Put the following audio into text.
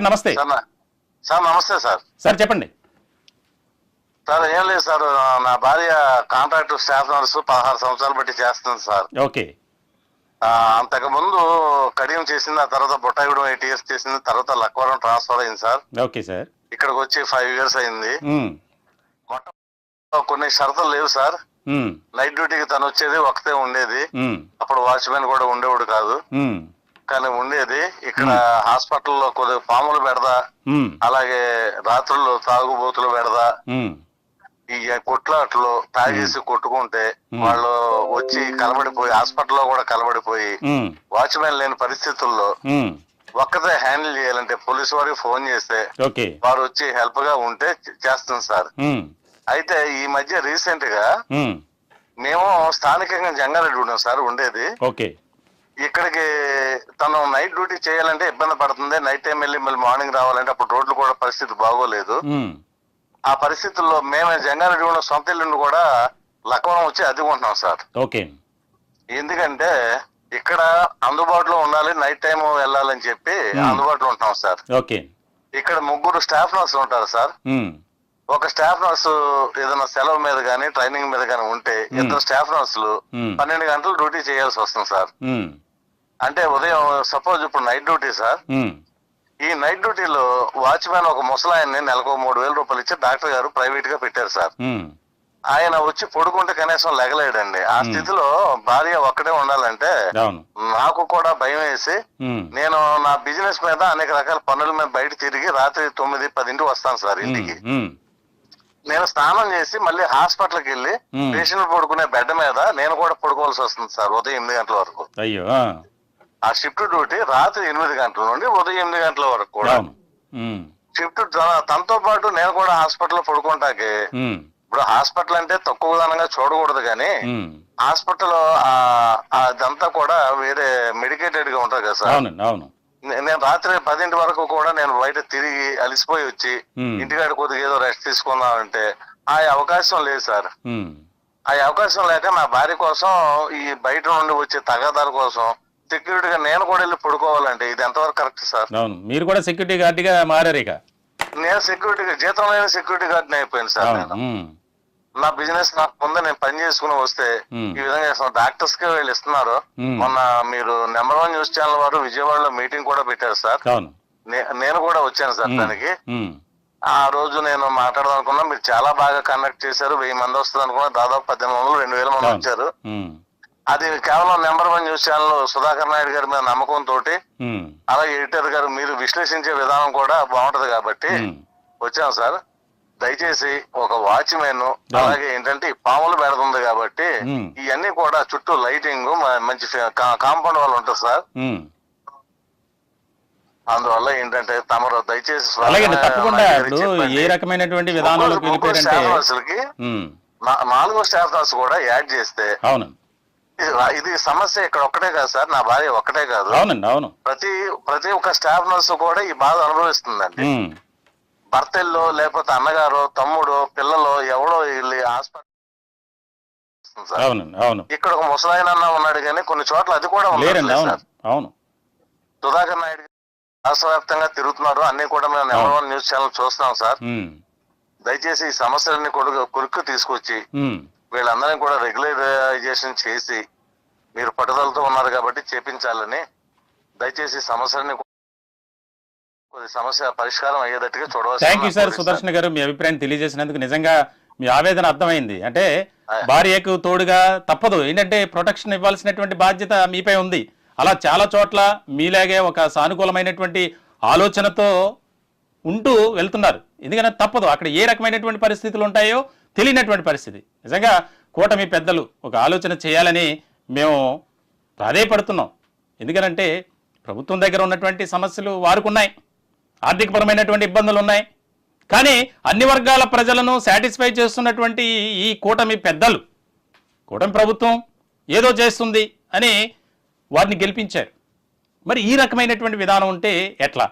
నమస్తే. సార్ నమస్తే sir. Sir చెప్పండి. సార్ ఏం లేదు సార్ నా భార్య కాంట్రాక్ట్ స్టాఫ్ నర్సు పదహారు సంవత్సరాలు బట్టి చేస్తుంది సార్. ఓకే. అంతకు ముందు కడియం చేసింది ఆ తర్వాత బుట్టాయిగూడెం ఎయిట్ ఇయర్స్ చేసింది తర్వాత లక్వరం ట్రాన్స్ఫర్ అయింది సార్. Okay sir. ఇక్కడికి వచ్చి ఫైవ్ ఇయర్స్ అయింది. మొట్ట- కొన్ని షరతులు లేవు సార్. నైట్ డ్యూటీకి తను వచ్చేది ఒకతే ఉండేది. అప్పుడు వాచ్మెన్ కూడా ఉండేవాడు కాదు. కానీ ఉండేది. ఇక్కడ హాస్పిటల్లో కొద్దిగా పాములు పెడదా. అలాగే రాత్రుల్లో తాగుబోతులు పెడదా. ఈ కొట్లాట్లు తాగేసి కొట్టుకుంటే వాళ్ళు వచ్చి కలబడిపోయి హాస్పిటల్లో కూడా కలబడిపోయి వాచ్మెన్ లేని పరిస్థితుల్లో ఉమ్, ఒక్కతే హ్యాండిల్ చేయాలంటే పోలీసు వారికి ఫోన్ చేస్తే వారు వచ్చి హెల్ప్గా ఉంటే చేస్తుంది సార్. అయితే ఈ మధ్య రీసెంట్గా మేము స్థానికంగా జంగారెడ్డి ఉన్నాం సార్ ఉండేది. ఇక్కడికి తను నైట్ డ్యూటీ చేయాలంటే ఇబ్బంది పడుతుంది. నైట్ టైం వెళ్ళి మళ్ళీ మార్నింగ్ రావాలంటే అప్పుడు రోడ్లు కూడా పరిస్థితి బాగోలేదు. ఆ పరిస్థితుల్లో మేము జంగారెడ్డి ఉన్న సొంత ఇల్లుండి కూడా లక్వరం వచ్చి అద్దెకుంటున్నాం సార్. ఓకే. ఎందుకంటే ఇక్కడ అందుబాటులో ఉండాలి నైట్ టైం వెళ్ళాలని చెప్పి అందుబాటులో ఉంటున్నాం సార్. ఓకే. ఇక్కడ ముగ్గురు స్టాఫ్ నర్సులు ఉంటారు సార్. ఒక స్టాఫ్ నర్సు ఏదైనా సెలవు మీద కానీ ట్రైనింగ్ మీద కానీ ఉంటే ఇద్దరు స్టాఫ్ నర్సులు పన్నెండు గంటలు డ్యూటీ చేయాల్సి వస్తుంది సార్. అంటే ఉదయం సపోజ్ ఇప్పుడు నైట్ డ్యూటీ సార్ ఈ నైట్ డ్యూటీలో వాచ్మెన్ ఒక ముసలాయన్ని నెలకు మూడు వేల రూపాయలు ఇచ్చి డాక్టర్ గారు ప్రైవేట్గా పెట్టారు సార్ ఆయన వచ్చి పడుకుంటే కనీసం లెగలేడండి. ఆ స్థితిలో భార్య ఒక్కడే ఉండాలంటే నాకు కూడా భయం వేసి నేను నా బిజినెస్ మీద అనేక రకాల పనుల మీద బయట తిరిగి రాత్రి తొమ్మిది పదింటికి వస్తాను సార్ ఇంటికి. నేను స్నానం చేసి మళ్ళీ హాస్పిటల్కి వెళ్ళి. పేషెంట్ పడుకునే బెడ్ మీద నేను కూడా పడుకోవాల్సి వస్తుంది సార్ ఉదయం ఎనిమిది గంటల వరకు. అయ్యో ఆ, షిఫ్ట్ డ్యూటీ రాత్రి ఎనిమిది గంటల నుండి ఉదయం ఎనిమిది గంటల వరకు కూడా. షిఫ్ట్ తన- తనతో పాటు నేను కూడా హాస్పిటల్లో పడుకుంటాకి. ఇప్పుడు హాస్పిటల్ అంటే తక్కువ దానంగా చూడకూడదు కానీ హాస్పిటల్ అదంతా కూడా వేరే మెడికేటెడ్గా ఉంటది కదా సార్. నేను రాత్రి పదింటి వరకు కూడా నేను బయట తిరిగి అలిసిపోయి వచ్చి ఇంటికాడ కొద్దిగా ఏదో రెస్ట్ తీసుకుందాం అంటే ఆ అవకాశం లేదు సార్. ఆ అవకాశం లేక నా భార్య కోసం ఈ బయట నుండి వచ్చే తగాదాల కోసం సెక్యూరిటీగా నేను కూడా వెళ్ళి పడుకోవాలంటే ఇది ఎంతవరకు కరెక్ట్ సార్? అవును. మీరు కూడా సెక్యూరిటీ గార్డ్గా మారారు ఇక. నేను సెక్యూరిటీ జీతం లేని సెక్యూరిటీ గార్డ్ అయిపోయాను సార్ నేను. నా బిజినెస్ నాకు ముందు నేను పని చేసుకుని వస్తే. ఈ విధంగా చేస్తాను డాక్టర్స్కి వీళ్ళు ఇస్తున్నారు. మొన్న మీరు నెంబర్ వన్ న్యూస్ ఛానల్ వారు విజయవాడలో మీటింగ్ కూడా పెట్టారు సార్. నేను కూడా వచ్చాను సార్ దానికి. ఆ రోజు నేను మాట్లాడదాం అనుకున్నా మీరు చాలా బాగా కండక్ట్ చేశారు. వెయ్యి మంది వస్తుంది అనుకున్నా దాదాపు పద్దెనిమిది వందలు రెండు వేల మంది. వచ్చారు. అది కేవలం number one news channel Sudhakar Naidu గారి మీద నమ్మకం తోటి అలాగే ఎడిటర్ గారు మీరు విశ్లేషించే విధానం కూడా బాగుంటది కాబట్టి వచ్చాం సార్. దయచేసి ఒక వాచ్మెన్ అలాగే ఏంటంటే పాములు పెడుతుంది కాబట్టి ఇవన్నీ కూడా చుట్టూ లైటింగ్ మంచి కాంపౌండ్ వాళ్ళు ఉంటుంది సార్. అందువల్ల ఏంటంటే తమరు దయచేసి తప్పకుండా. ఏ రకమైనటువంటి నా- నాలుగో స్టాఫ్ కూడా యాడ్ చేస్తే అవును. ఇది- సమస్య ఇక్కడ ఒక్కటే కాదు సార్ నా భార్య ఒక్కటే కాదు. అవునండి అవును. ప్రతి ప్రతి ఒక్క స్టాఫ్ నర్సు కూడా ఈ బాధ అనుభవిస్తుందండి. ఉమ్, భర్తల్లో లేకపోతే అన్నగారు తమ్ముడు పిల్లలు ఎవడో వెళ్ళి హాస్పిటల్. అవునండి అవును. ఇక్కడ ఒక ముసలాయన అన్న ఉన్నాడు కానీ కొన్ని చోట్ల అది కూడా ఉండట్లేదు అవును సుధాకర్ నాయుడు రాష్ట్ర వ్యాప్తంగా తిరుగుతున్నారు. అన్ని కూడా మేము నెంబర్ వన్ న్యూస్ ఛానల్ చూస్తున్నాం సార్. దయచేసి ఈ సమస్యలన్నీ కొడుకు కొడుకు తీసుకొచ్చి వీళ్ళందరినీ కూడా రెగ్యులరైజేషన్ చేసి మీరు పట్టుదలతో ఉన్నారు కాబట్టి చేపించాలని దయచేసి కొద్ది సమస్య పరిష్కారం అయ్యేటట్టుగా చూడవచ్చు థ్యాంక్ యూ సార్ సుదర్శన్ గారు మీ అభిప్రాయం తెలియజేసినందుకు నిజంగా మీ ఆవేదన అర్థమైంది. అంటే భార్యకు తోడుగా తప్పదు. ఏంటంటే ప్రొటెక్షన్ ఇవ్వాల్సినటువంటి బాధ్యత మీపై ఉంది. అలా చాలా చోట్ల మీలాగే ఒక సానుకూలమైనటువంటి ఆలోచనతో ఉంటూ వెళ్తున్నారు. ఎందుకంటే తప్పదు. అక్కడ ఏ రకమైనటువంటి పరిస్థితులు ఉంటాయో తెలియనటువంటి పరిస్థితి. నిజంగా కూటమి పెద్దలు ఒక ఆలోచన చేయాలని మేము ప్రాధేయపడుతున్నాం. ఎందుకనంటే ప్రభుత్వం దగ్గర ఉన్నటువంటి సమస్యలు వారుకున్నాయి. ఆర్థికపరమైనటువంటి ఇబ్బందులు ఉన్నాయి కానీ అన్ని వర్గాల ప్రజలను సాటిస్ఫై చేస్తున్నటువంటి ఈ కూటమి పెద్దలు కూటమి ప్రభుత్వం ఏదో చేస్తుంది అని వారిని గెలిపించారు. మరి ఈ రకమైనటువంటి విధానం ఉంటే ఎట్లా?